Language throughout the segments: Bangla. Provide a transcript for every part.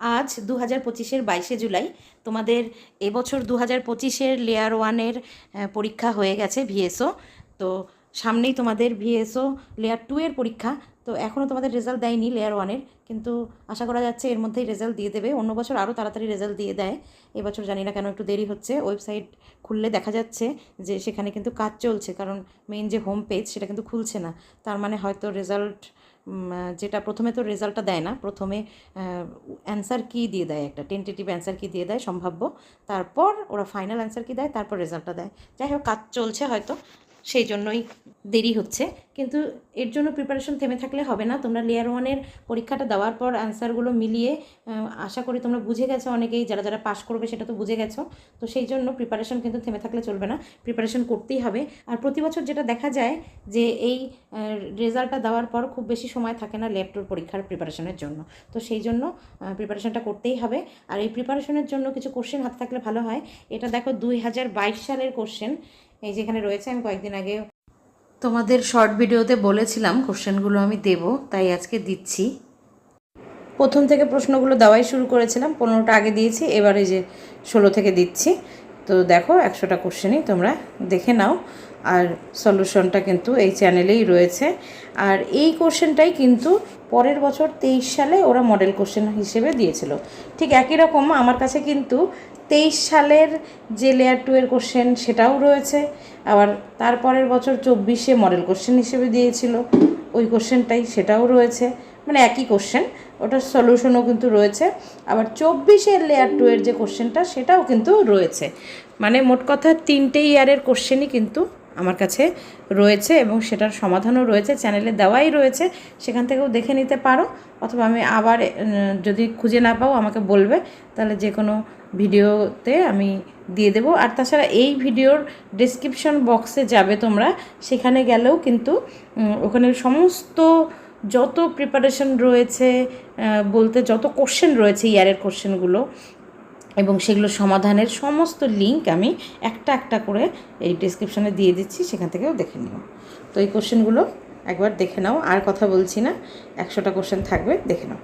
আজ দু হাজার পঁচিশের বাইশে জুলাই। তোমাদের এবছর দু হাজার পঁচিশের লেয়ার ওয়ানের পরীক্ষা হয়ে গেছে ভিএসও তো সামনেই তোমাদের ভিএসও লেয়ার টু এর পরীক্ষা। তো এখনও তোমাদের রেজাল্ট দেয়নি লেয়ার ওয়ানের কিন্তু আশা করা যাচ্ছে এর মধ্যেই রেজাল্ট দিয়ে দেবে। অন্য বছর আরও তাড়াতাড়ি রেজাল্ট দিয়ে দেয়। এবছর জানি না কেন একটু দেরি হচ্ছে। ওয়েবসাইট খুললে দেখা যাচ্ছে যে সেখানে কিন্তু কাজ চলছে। কারণ মেইন যে হোম পেজ সেটা কিন্তু খুলছে না। তার মানে হয়তো রেজাল্ট যেটা প্রথমে তো রেজাল্টটা দেয় না। প্রথমে অ্যান্সার কী দিয়ে দেয় একটা? টেন্টেটিভ অ্যান্সার কী দিয়ে দেয়? সম্ভাব্য। তারপর ওরা ফাইনাল অ্যান্সার কী দেয়? তারপর রেজাল্টটা দেয়। যাই হোক, কাজ চলছে হয়তো। সেই জন্যই দেরি হচ্ছে। কিন্তু এর জন্য প্রিপারেশন থেমে থাকলে হবে না। তোমরা লেয়ার ওয়ানের পরীক্ষাটা দেওয়ার পর অ্যান্সারগুলো মিলিয়ে আশা করি তোমরা বুঝে গেছো অনেকেই, যারা যারা পাশ করবে সেটা তো বুঝে গেছো। তো সেই জন্য প্রিপারেশন কিন্তু থেমে থাকলে চলবে না। প্রিপারেশন করতেই হবে। আর প্রতি বছর যেটা দেখা যায় যে এই রেজাল্টটা দেওয়ার পর খুব বেশি সময় থাকে না ল্যাপটপ পরীক্ষার প্রিপারেশনের জন্য। তো সেই জন্য প্রিপারেশনটা করতেই হবে। আর এই প্রিপারেশনের জন্য কিছু কোশ্চেন হাতে থাকলে ভালো হয়। এটা দেখো দুই হাজার বাইশ সালের কোশ্চেন এই যেখানে রয়েছে, আমি কয়েকদিন আগে তোমাদের শর্ট ভিডিওতে বলেছিলাম কোশ্চেনগুলো আমি দেব, তাই আজকে দিচ্ছি। প্রথম থেকে প্রশ্নগুলো দেওয়াই শুরু করেছিলাম, পনেরোটা আগে দিয়েছি, এবারে যে ষোলো থেকে দিচ্ছি। তো দেখো, একশোটা কোশ্চেনই তোমরা দেখে নাও। আর সলিউশনটা কিন্তু এই চ্যানেলেই রয়েছে। আর এই কোশ্চেনটাই কিন্তু পরের বছর তেইশ সালে ওরা মডেল কোশ্চেন হিসেবে দিয়েছিল। ঠিক একই রকম, আমার কাছে কিন্তু তেইশ সালের যে লেয়ার টু এর কোশ্চেন সেটাও রয়েছে। আবার তারপরের বছর চব্বিশে মডেল কোশ্চেন হিসেবে দিয়েছিল। ওই কোশ্চেনটাই সেটাও রয়েছে। মানে একই কোশ্চেন ওটার সলিউশনও কিন্তু রয়েছে। আবার চব্বিশের লেয়ার টু এর যে কোশ্চেনটা সেটাও কিন্তু রয়েছে। মানে মোট কথা তিনটে ইয়ারের কোশ্চেনই কিন্তু আমার কাছে রয়েছে এবং সেটার সমাধানও রয়েছে চ্যানেলে দেওয়াই রয়েছে। সেখান থেকেও দেখে নিতে পারো। অথবা আমি আবার যদি খুঁজে না পাও, আমাকে বলবে। তাহলে যে কোনো ভিডিওতে আমি দিয়ে দেবো। আর তাছাড়া এই ভিডিওর ডেসক্রিপশন বক্সে যাবে তোমরা। সেখানে গেলেও কিন্তু ওখানে সমস্ত যত প্রিপারেশন রয়েছে বলতে যত কোশ্চেন রয়েছে ইয়ারের কোশ্চেনগুলো এবং সেগুলো সমাধানের সমস্ত লিঙ্ক আমি একটা একটা করে এই ডিসক্রিপশানে দিয়ে দিচ্ছি, সেখান থেকেও দেখে নিও। তো এই কোশ্চেনগুলো একবার দেখে নাও, আর কথা বলছি না, একশোটা কোশ্চেন থাকবে, দেখে নাও।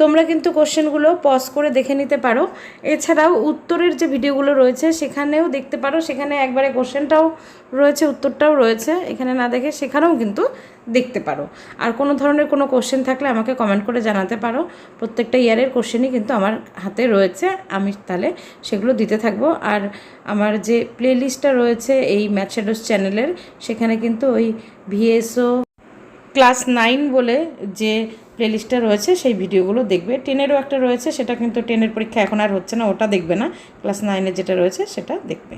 তোমরা কিন্তু কোশ্চেনগুলো পজ করে দেখে নিতে পারো। এছাড়াও উত্তরের যে ভিডিওগুলো রয়েছে, সেখানেও দেখতে পারো। সেখানে একবারে কোশ্চেনটাও রয়েছে, উত্তরটাও রয়েছে। এখানে না দেখে সেখানেও কিন্তু দেখতে পারো। আর কোনো ধরনের কোনো কোশ্চেন থাকলে আমাকে কমেন্ট করে জানাতে পারো। প্রত্যেকটা ইয়ারের কোশ্চেনই কিন্তু আমার হাতে রয়েছে। আমি তাহলে সেগুলো দিতে থাকব। আর আমার যে প্লেলিস্টটা রয়েছে এই ম্যাথ চ্যানেলের সেখানে কিন্তু ওই ভিএসও ক্লাস নাইন বলে যে প্লেলিস্টটা রয়েছে, সেই ভিডিওগুলো দেখবে। টেনেরও একটা রয়েছে, সেটা কিন্তু টেনের পরীক্ষা এখন আর হচ্ছে না, ওটা দেখবে না। ক্লাস নাইনে যেটা রয়েছে, সেটা দেখবে।